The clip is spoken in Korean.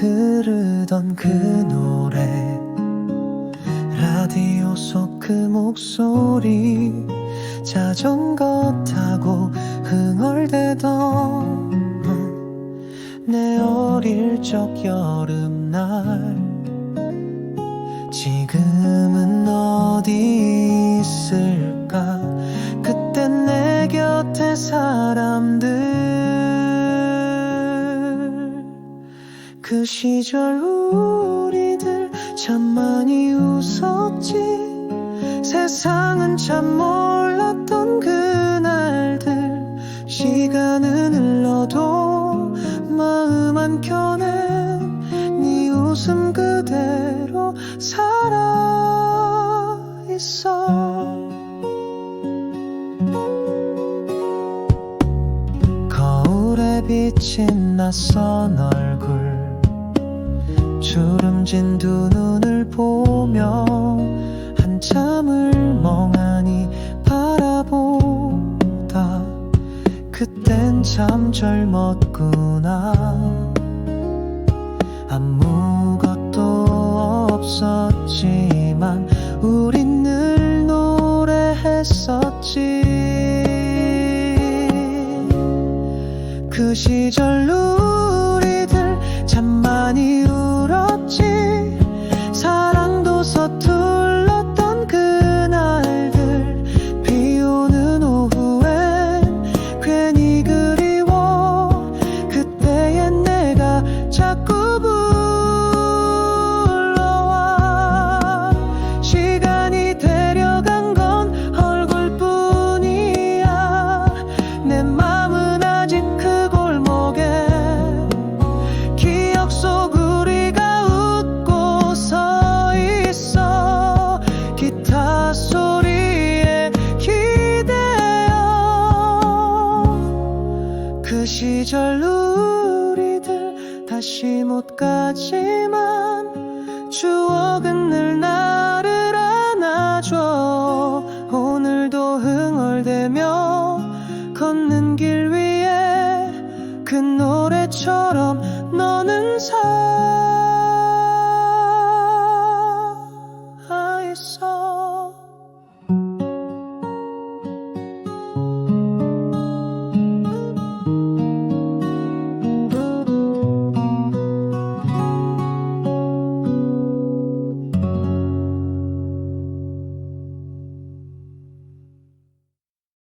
흐르던 그 노래. 라디오 속 그 목소리. 자전거 타고 흥얼대던. 음, 내 어릴 적 여름날. 지금은 어디 있을까? 그땐 내 곁에 사람 그 시절 우리들 참 많이 웃었지. 세상은 참 몰랐던 그날들. 시간은 흘러도 마음 한켠에 네 웃음 그대로 살아 있어. 거울에 비친 낯선 얼굴 주름진 두 눈을 보며 한참을 멍하니 바라보다. 그땐 참 젊었구나. 아무것도 없었지만 우린 늘 노래했었지. 그 시절 우 자꾸 불러와. 시간이 데려간 건 얼굴뿐이야. 내 맘은 아직 그 골목에. 기억 속 우리가 웃고 서 있어. 기타 소리에 기대어. 그 시절 우리들 다시 못 가지만 추억은 늘 나를 안아줘. 오늘도 흥얼대며 걷는 길 위에 그 노래처럼